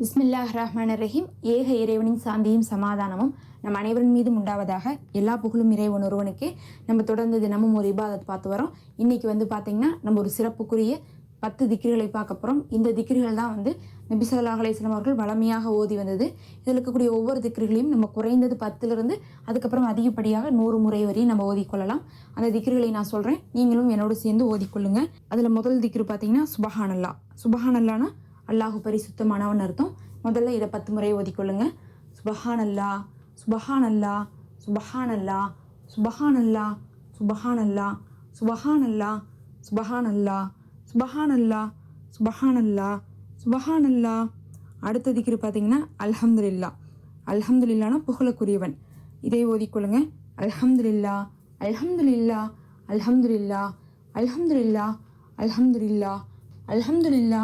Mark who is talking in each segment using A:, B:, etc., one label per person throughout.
A: பிஸ்மில்லாஹ் ரஹ்மான் ரஹீம் ஏக இறைவனின் சாந்தியும் சமாதானமும் நம் அனைவரின் மீதும் உண்டாவதாக எல்லா புகழும் இறைவன் ஒருவனுக்கே நம்ம தொடர்ந்து தினமும் ஒரு இபாதத் பார்த்து வரோம். இன்றைக்கி வந்து பார்த்திங்கன்னா நம்ம ஒரு சிறப்புக்குரிய பத்து திக்ருகளை பார்க்க போகிறோம் இந்த திக்ருகள் தான் வந்து நபி ஸல்லல்லாஹு அவர்கள் வளமையாக ஓதி வந்தது. இதில் இருக்கக்கூடிய ஒவ்வொரு திக்ருகளையும் நம்ம குறைந்தது பத்துலேருந்து அதுக்கப்புறம் அதிகப்படியாக நூறு முறை வரையும் நம்ம ஓதிக்கொள்ளலாம் அந்த திக்ருகளை நான் சொல்கிறேன் நீங்களும் என்னோடு சேர்ந்து ஓதிக்கொள்ளுங்கள் அதில் முதல் திக்ரு பார்த்தீங்கன்னா சுபஹானல்லா. சுபஹானல்லானா அல்லாஹு பரிசுத்தமானவன் அர்த்தம். முதல்ல இதை பத்து முறை ஓதிக்கொள்ளுங்க. சுபஹானல்லா சுபஹானல்லா சுபஹானல்லா சுபஹானல்லா சுபஹானல்லா சுபஹானல்லா சுபஹானல்லா சுபஹானல்லா சுபஹானல்லா சுபஹானல்லா. அடுத்த திக்கிற பார்த்தீங்கன்னா அல்ஹம்துல்லா அல்ஹம்துலில்லானா புகழக்குரியவன். இதை ஓதிக்கொள்ளுங்க. அல்ஹம்துல்லா அல்ஹம்துல்லா அல்ஹம்துல்லா அல்ஹம்துல்லா அல்ஹம்துல்லா அல்ஹம்துல்லா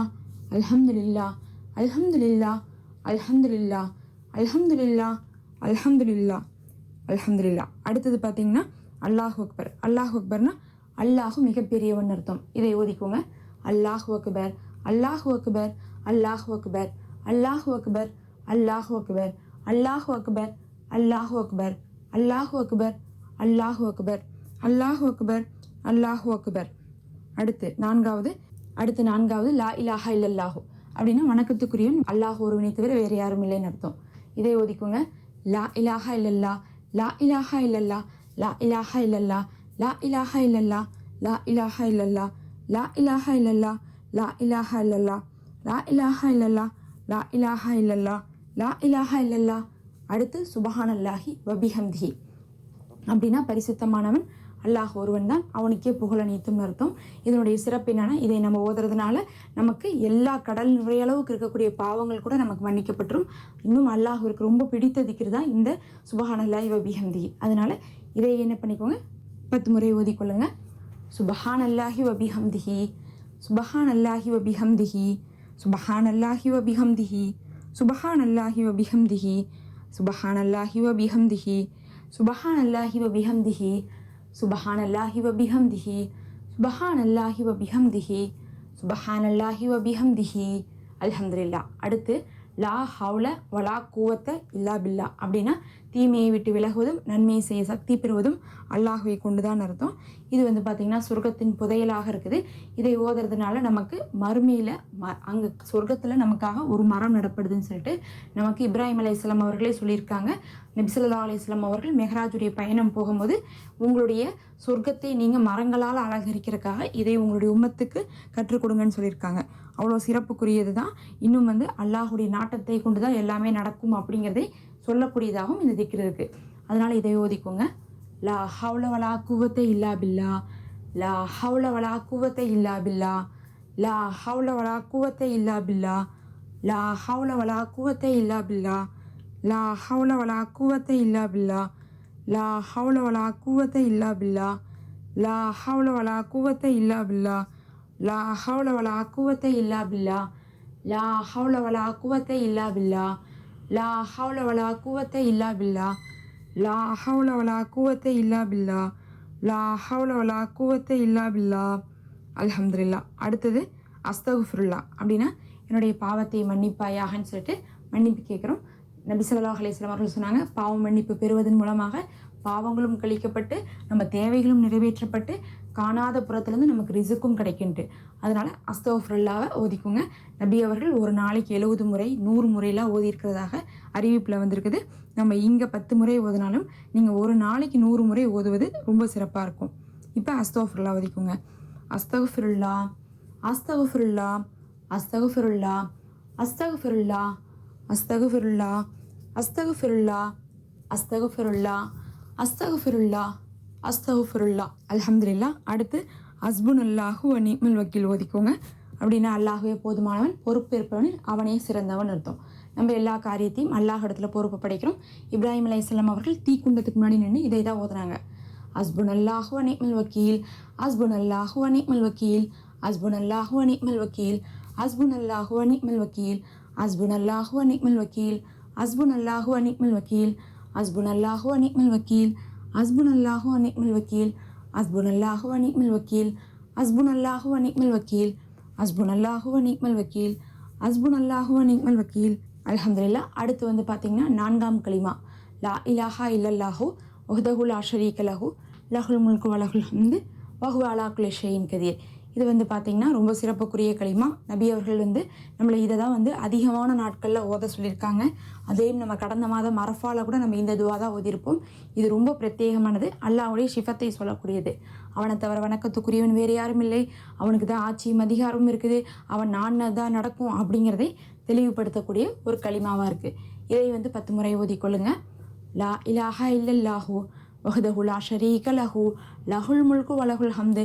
A: அல்ஹம்துலில்லா அல்ஹம்துலில்லா அல்ஹம்துலில்லா அல்ஹம்துலில்லா அல்ஹம்துலில்லா அல்ஹம்துலில்லா அடுத்தது பார்த்தீங்கன்னா அல்லாஹ் அக்பர் அல்லாஹ் அக்பர்னா அல்லாஹ் மிகப்பெரியவன் அர்த்தம் இதை ஓதிக்கோங்க அல்லாஹ் அக்பர் அல்லாஹ் அக்பர் அல்லாஹ் அக்பர் அல்லாஹ் அக்பர் அல்லாஹ் அக்பர் அல்லாஹ் அக்பர் அல்லாஹ் அக்பர் அல்லாஹ் அக்பர் அல்லாஹ் அக்பர் அல்லாஹ் அக்பர் அல்லாஹ் அக்பர் அடுத்து நான்காவது அடுத்து நான்காவது லா இலாஹா இல்லல்லாஹு அப்படின்னா வணக்கத்துக்குரியவன் அல்லாஹ் ஒருவனை தவிர வேறு யாரும் இல்லைன்னு அர்த்தம் இதை ஒதுக்குங்க லா இலாஹா இல்லல்லா லா இலாஹா இல்லல்லா லா இலாஹா இல்லல்லா லா இலாஹா இல்லல்லா லா இலாஹா இல்லல்லா லா இலாஹா இல்லல்லா லா இலாஹா இல்லல்லா லா இலாஹா இல்லல்லா லா இலாஹா இல்லல்லா லா இலாஹா இல்லல்லா அடுத்து சுபஹானல்லாஹி வபிஹந்தி அப்படின்னா பரிசுத்தமானவன் அல்லாஹ் ஒருவன் தான். அவனுக்கே புகழ நீத்தும் அர்த்தம். இதனுடைய சிறப்பு என்னென்னா இதை நம்ம ஓதுறதுனால நமக்கு எல்லா கடல் நிறைய அளவுக்கு இருக்கக்கூடிய பாவங்கள் கூட நமக்கு மன்னிக்கப்பட்டுரும். இன்னும் அல்லாஹ்விற்கு ரொம்ப பிடித்த தான் இந்த சுபஹானல்லாஹி வபிஹம்தி அதனால் இதை என்ன பண்ணிக்கோங்க? பத்து முறை ஓதிக்கொள்ளுங்க. சுபஹான் அல்லாஹி வபிஹம்திஹி சுபஹான் அல்லாஹி வபிஹம்திஹி சுபஹான் அல்லாஹி வபிஹம்திஹி சுபஹான் அல்லாஹி வபிஹம்திஹி சுபஹான் அல்லாஹி வபிஹம்திஹி சுபஹான் அல்லாஹி வபிஹம்திஹி சுபஹான் அல்லாஹி வபிஹம்திஹி சுபஹான் அல்லாஹி வபிஹம்திஹி சுபஹான் அல்லாஹி வபிஹம்திஹி அல்ஹம்துலில்லா அடுத்து லா ஹவுல வலா கூவத்த இல்லா பில்லா அப்படின்னா தீமையை விட்டு விலகுவதும் நன்மையை செய்ய சக்தி பெறுவதும் அல்லாஹுவை கொண்டுதான் அர்த்தம் இது வந்து பார்த்திங்கன்னா சொர்க்கத்தின் புதையலாக இருக்குது இதை ஓதுறதுனால நமக்கு மறுமையில் ம அங்கே சொர்க்கத்தில் நமக்காக ஒரு மரம் நடப்படுதுன்னு சொல்லிட்டு நமக்கு இப்ராஹிம் அலையாம் அவர்களே சொல்லியிருக்காங்க நபிசல்லா அலிஸ்லாம் அவர்கள் மெஹராஜுடைய பயணம் போகும்போது உங்களுடைய சொர்க்கத்தை நீங்கள் மரங்களால் அலங்கரிக்கிறதுக்காக இதை உங்களுடைய உம்மத்துக்கு கற்றுக் கொடுங்கன்னு சொல்லியிருக்காங்க. அவ்வளோ சிறப்புக்குரியது தான் இன்னும் வந்து அல்லாஹுடைய நாட்டத்தை கொண்டு தான் எல்லாமே நடக்கும் அப்படிங்கிறதை சொல்லக்கூடியதாகவும் இந்த திக்ரு இருக்குது அதனால் இதை ஓதிக்கோங்க லா ஹவுல வலா குவத்தை இல்லா பில்லா. லா ஹவுல வலா குவத்தை இல்லா பில்லா. லா ஹவுல வலா குவத்தை இல்லா பில்லா. லா ஹவுல வலா குவத்தை இல்லா பில்லா. லா ஹவுல வலா குவத்தை இல்லா பில்லா. லா ஹவுல வலா குவத்தை இல்லா பில்லா. லா ஹவுல வலா குவத்தை இல்லா பில்லா. லா ஹவுல வலா குவத்தை இல்லா பில்லா. லா ஹவுல வலா குவத்தை இல்லா பில்லா. லா ஹவுல வலா குவத்தை இல்லா பில்லா. லா ஹவுல வலா குவத்தை இல்லா பில்லா. லா ஹவுல வலா குவத்தை இல்லா பில்லா. அலமதுல்லா அடுத்தது அஸ்தகுஃபுருல்லா. அப்படின்னா என்னுடைய பாவத்தை மன்னிப்பாயாகன்னு சொல்லிட்டு மன்னிப்பு கேட்குறோம். நபி ஸல்லல்லாஹு அலைஹி அவர்கள் சொன்னாங்க பாவம் மன்னிப்பு பெறுவதன் மூலமாக பாவங்களும் கழிக்கப்பட்டு நம்ம தேவைகளும் நிறைவேற்றப்பட்டு காணாத புறத்துலேருந்து நமக்கு ரிசுக்கும் கிடைக்குன்ட்டு. அதனால் அஸ்தோஃப்ருல்லாவை ஓதிக்குங்க. நபி அவர்கள் ஒரு நாளைக்கு எழுபது முறை நூறு முறையெல்லாம் ஓதியிருக்கிறதாக அறிவிப்பில் வந்திருக்குது. நம்ம இங்கே பத்து முறை ஓதினாலும் நீங்கள் ஒரு நாளைக்கு நூறு முறை ஓதுவது ரொம்ப சிறப்பாக இருக்கும். இப்போ அஸ்தோஃப்ருல்லா ஓதிக்குங்க. அஸ்தகுஃபிருல்லா அஸ்தகுஃபிருல்லா அஸ்தகுஃபிருல்லா அஸ்தகுஃபிருல்லா அஸ்தகுஃபிருல்லா அஸ்தகுஃபிருல்லா அஸ்தகுஃபிருல்லா அஸ்தகுஃபிருல்லா அஸ்தகுஃபிருல்லா. அலமதுல்லா அடுத்து அஸ்புன் அல்லாஹு அனிமல் வக்கீல் ஓதிக்கோங்க. அப்படின்னா அல்லாஹுவே போதுமானவன் பொறுப்பேற்பவன் அவனே சிறந்தவன் அர்த்தம். நம்ம எல்லா காரியத்தையும் அல்லாஹ் இடத்துல பொறுப்பு படைக்கிறோம். இப்ராஹிம் அலையாம் அவர்கள் தீக்குண்டத்துக்கு முன்னாடி நின்று இதை தான் ஓதுனாங்க. அஸ்புன் அல்லாஹு அனிமல் வக்கீல் அஸ்புன் அல்லாஹு அனிமல் வக்கீல் அஸ்புன் அல்லாஹு அனிமல் வக்கீல் அஸ்புன் அல்லாஹு அனிமல் வக்கீல் அஸ்புன் அல்லாஹு அனிக்மல் வக்கீல் அஸ்புன் அல்லாஹு அனிக்மல் வக்கீல் அஸ்புன் அல்லாஹு அனிக்மல் வக்கீல் அஸ்புன் அல்லாஹு அனிக்மல் வக்கீல் அஸ்புன் அல்லாஹு அனிக்மல் வக்கீல் அஸ்புன் அல்லாஹு அனிக்மல் வக்கீல் அஸ்புன் அல்லாஹு அனிக்மல் வக்கீல் அஸ்புன் அல்லாஹு அனிக்மல் வக்கீல். அலமதுல்லா அடுத்து வந்து பார்த்திங்கன்னா நான்காம் களிமா. லா இலாஹா இல்லல்லாஹு ஒஹதகுல் லா லஹு லஹுல் முல்கு வலகுல் ஹம்து வஹு அலா குலி கதீர். இது வந்து பார்த்திங்கன்னா ரொம்ப சிறப்புக்குரிய களிமா. நபி அவர்கள் வந்து நம்மளை இதை தான் வந்து அதிகமான நாட்களில் ஓத சொல்லியிருக்காங்க. அதையும் நம்ம கடந்த மாதம் மரஃபால கூட நம்ம இந்த துவா தான் ஓதியிருப்போம். இது ரொம்ப பிரத்யேகமானது. அல்லாவுடைய ஷிஃபத்தை சொல்லக்கூடியது. அவனை தவிர வணக்கத்துக்குரியவன் வேறு யாரும் இல்லை. அவனுக்கு தான் ஆட்சியும் அதிகாரமும் இருக்குது. அவன் நான் தான் நடக்கும் அப்படிங்கிறதை தெளிவுபடுத்தக்கூடிய ஒரு களிமாவாக இருக்குது இதை வந்து பத்து முறை ஓதிக்கொள்ளுங்க. லா இலாஹா இல்லல்லாஹூ வஹ்தஹு லா ஷரீக லஹு லஹுல் முல்கு வலஹுல் ஹம்து.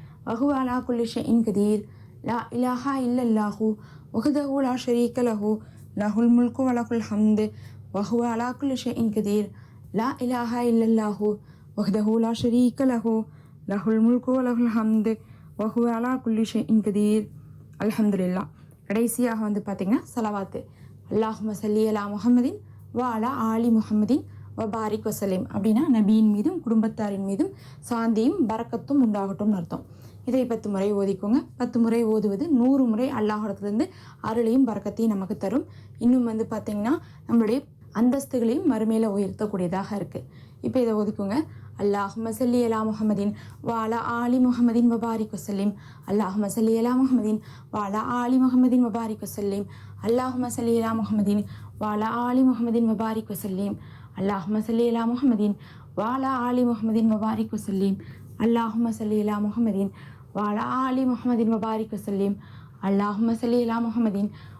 A: வகுவாலா அலா குல்லிஷ இன் கதீர். லா இலாஹா இல்லல்லாஹு ஒஹதஹு லா ஷரீக்க லஹு லஹுல் முல்கு வலகுல் ஹம்து வஹுவ அலா குல்லிஷ கதீர். லா இலாஹா இல்லல்லாஹு ஒஹதஹு லா ஷரீக்க லஹு லஹுல் முல்கு வலகுல் ஹம்து வஹுவ அலா குல்லிஷ இன் கதீர். அலமதுல்லா கடைசியாக வந்து பார்த்திங்கன்னா சலவாத்து. அல்லாஹ் மசல்லி அலா முஹம்மதின் வாலா ஆலி முஹம்மதின் வபாரிக் வசலீம் அப்படின்னா நபியின் மீதும் குடும்பத்தாரின் மீதும் சாந்தியும் பறக்கத்தும் உண்டாகட்டும்னு அர்த்தம். இதை பத்து முறை ஓதிக்கோங்க. பத்து முறை ஓதுவது நூறு முறை அல்லாஹிடத்துலேருந்து அருளையும் பறக்கத்தையும் நமக்கு தரும். இன்னும் வந்து பார்த்திங்கன்னா நம்மளுடைய அந்தஸ்துகளையும் மறுமையில் உயர்த்தக்கூடியதாக இருக்குது இப்போ இதை ஒதுக்குங்க அல்லாஹ் மசல்லி அலா முகமதின் வாலா ஆலி முகமதின் வபாரிக் வசல்லீம். அல்லாஹ் மசல்லி அலா முகமதின் வாலா ஆலி முகமதின் வபாரிக் வசல்லீம். அல்லாஹ் மசல்லி அலா முகமதின் வாலா ஆலி முகமதின் வபாரிக் வசல்லீம். அல்லாஹ் மசல்லி அலா முகமதின் வாலா ஆலி முகமதின் வபாரிக் வசல்லீம். اللهم صل على محمد. وعلى آل محمد وبارك وسلم. اللهم صل على محمد.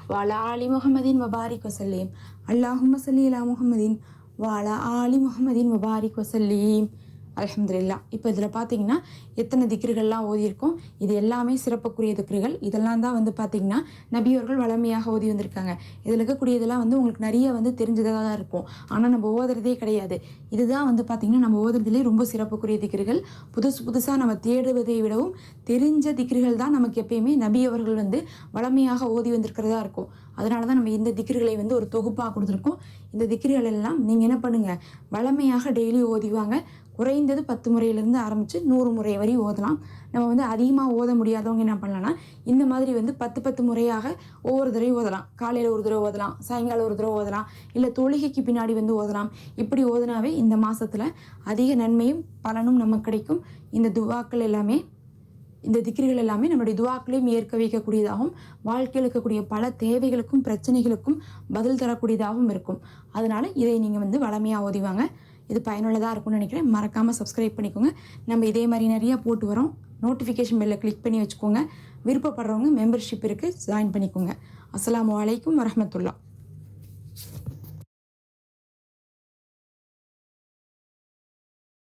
A: وعلى آل محمد وبارك وسلم. اللهم صل على محمد. وعلى آل محمد وبارك وسلم. அலமதுல்லா இப்போ இதில் பார்த்தீங்கன்னா எத்தனை திக்ருகள்லாம் ஓதியிருக்கோம்? இது எல்லாமே சிறப்புக்குரிய திக்ருகள். இதெல்லாம் தான் வந்து பார்த்தீங்கன்னா நபியவர்கள் வளமையாக ஓதி வந்திருக்காங்க. இதில் இருக்கக்கூடியதெல்லாம் வந்து உங்களுக்கு நிறைய வந்து தெரிஞ்சதாக தான் இருக்கும். ஆனால் நம்ம ஓதுறதே கிடையாது. இதுதான் வந்து பார்த்திங்கன்னா நம்ம ஓதுறதுலேயே ரொம்ப சிறப்புக்குரிய திக்ருகள். புதுசு புதுசாக நம்ம தேடுவதை விடவும் தெரிஞ்ச திக்ருகள் தான் நமக்கு எப்பயுமே நபியவர்கள் வந்து வளமையாக ஓதி வந்திருக்கிறதா இருக்கும். அதனால தான் நம்ம இந்த திக்ருகளை வந்து ஒரு தொகுப்பாக கொடுத்துருக்கோம். இந்த திக்ருகள் எல்லாம் நீங்கள் என்ன பண்ணுங்கள் வளமையாக டெய்லி ஓதிவாங்க குறைந்தது பத்து முறையிலேருந்து ஆரம்பித்து நூறு முறை வரை ஓதலாம். நம்ம வந்து அதிகமாக ஓத முடியாதவங்க என்ன பண்ணலாம்னா இந்த மாதிரி வந்து பத்து பத்து முறையாக ஒவ்வொரு தடவை ஓதலாம். காலையில் ஒரு தடவை ஓதலாம் சாயங்காலம் ஒரு தடவை ஓதலாம் இல்லை தொழுகைக்கு பின்னாடி வந்து ஓதலாம். இப்படி ஓதுனாவே இந்த மாதத்தில் அதிக நன்மையும் பலனும் நமக்கு கிடைக்கும். இந்த துவாக்கள் எல்லாமே இந்த திக்ரிகள் எல்லாமே நம்மளுடைய துவாக்களையும் ஏற்க வைக்கக்கூடியதாகவும் வாழ்க்கையில் இருக்கக்கூடிய பல தேவைகளுக்கும் பிரச்சனைகளுக்கும் பதில் தரக்கூடியதாகவும் இருக்கும். அதனால் இதை நீங்கள் வந்து வளமையாக ஓதிவாங்க இது பயனுள்ளதாக இருக்கும்னு நினைக்கிறேன். மறக்காமல் சப்ஸ்கிரைப் பண்ணிக்கோங்க. நம்ம இதே மாதிரி நிறையா போட்டு வரோம். நோட்டிஃபிகேஷன் பெல்லை கிளிக் பண்ணி வச்சுக்கோங்க. விருப்பப்படுறவங்க மெம்பர்ஷிப் இருக்குது ஜாயின் பண்ணிக்கோங்க. அஸ்ஸலாமு அலைக்கும் வரமத்துல்லா